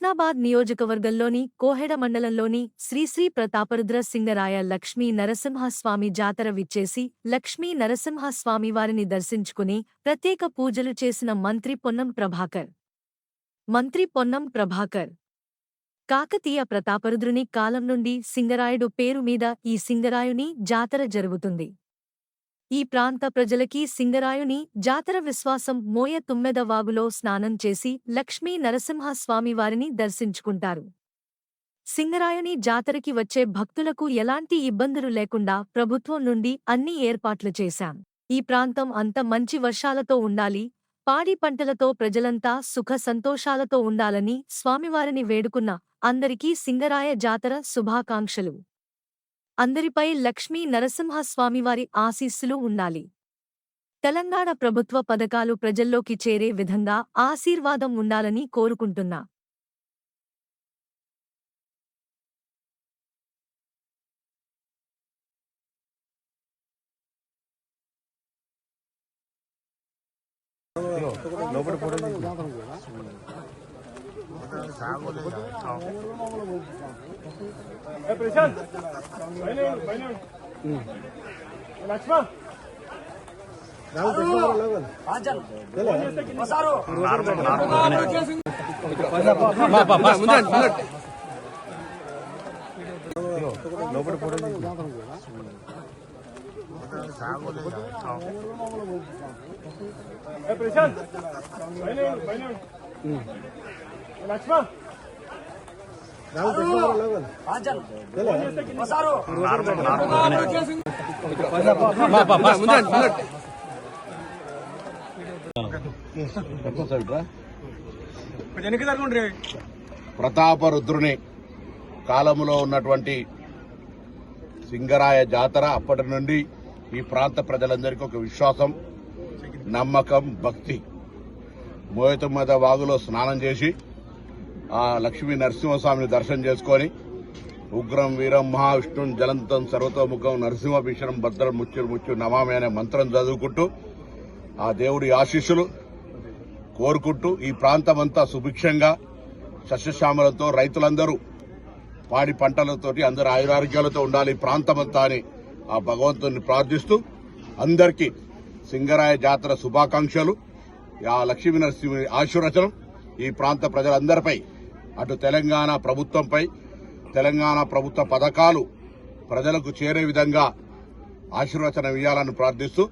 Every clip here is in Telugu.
హుస్నాబాద్ నియోజకవర్గంలోని కోహెడ మండలంలోని శ్రీశ్రీ ప్రతాపరుద్ర సింగరాయ లక్ష్మీ నరసింహస్వామి జాతర విచ్చేసి లక్ష్మీ నరసింహస్వామి వారిని దర్శించుకుని ప్రత్యేక పూజలు చేసిన మంత్రి పొన్నం ప్రభాకర్. మంత్రి పొన్నం ప్రభాకర్. కాకతీయ ప్రతాపరుద్రుని కాలం నుండి సింగరాయుడు పేరు మీద ఈ సింగరాయుని జాతర జరుగుతుంది. ఈ ప్రాంత ప్రజలకి సింగరాయుని జాతర విశ్వాసం మోయ తుమ్మెద వాగులో స్నానం చేసి లక్ష్మీ నరసింహస్వామివారిని దర్శించుకుంటారు. సింగరాయుని జాతరకి వచ్చే భక్తులకు ఎలాంటి ఇబ్బందులు లేకుండా ప్రభుత్వం నుండి అన్ని ఏర్పాట్లు చేశాం. ఈ ప్రాంతం అంత మంచి వర్షాలతో ఉండాలి పాడి పంటలతో ప్రజలంతా సుఖ సంతోషాలతో ఉండాలని స్వామివారిని వేడుకున్న అందరికీ సింగరాయ జాతర శుభాకాంక్షలు. అందరిపై లక్ష్మీ నరసింహస్వామివారి ఆశీస్సులు ఉండాలి. తెలంగాణ ప్రభుత్వ పథకాలు ప్రజల్లోకి చేరే విధంగా ఆశీర్వాదం ఉండాలని కోరుకుంటున్నా. ప్రశాంత్. లక్ష్మణ్. ప్రశాంత్. లక్ష్మణ్. వెనక్కి తగ్గండి ప్రతాపరుద్రుని కాలంలో ఉన్నటువంటి సింగరాయ జాతర అప్పటి నుండి ఈ ప్రాంత ప్రజలందరికీ ఒక విశ్వాసం నమ్మకం భక్తి. మోయతమ్మద వాగులో స్నానం చేసి లక్ష్మీ నరసింహస్వామిని దర్శనం చేసుకొని ఉగ్రం వీరం మహావిష్ణుం జలంతం సర్వతోముఖం నరసింహభీషణం భద్రం ముచ్చురు ముచ్చు నమామి అనే మంత్రం చదువుకుంటూ ఆ దేవుడి ఆశీస్సులు కోరుకుంటూ ఈ ప్రాంతమంతా సుభిక్షంగా సస్యశ్యామలతో రైతులందరూ పాడి పంటలతోటి అందరూ ఆయురారోగ్యాలతో ఉండాలి ఈ ప్రాంతమంతా అని ఆ భగవంతుని ప్రార్థిస్తూ అందరికీ సింగరాయ జాతర శుభాకాంక్షలు. ఆ లక్ష్మీ నరసింహ ఆశీర్వచనం ఈ ప్రాంత ప్రజలందరిపై అటు తెలంగాణ ప్రభుత్వంపై తెలంగాణ ప్రభుత్వ పథకాలు ప్రజలకు చేరే విధంగా ఆశీర్వచనం ఇవ్వాలని ప్రార్థిస్తూ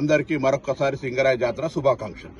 అందరికీ మరొక్కసారి సింగరాయ జాతర శుభాకాంక్షలు.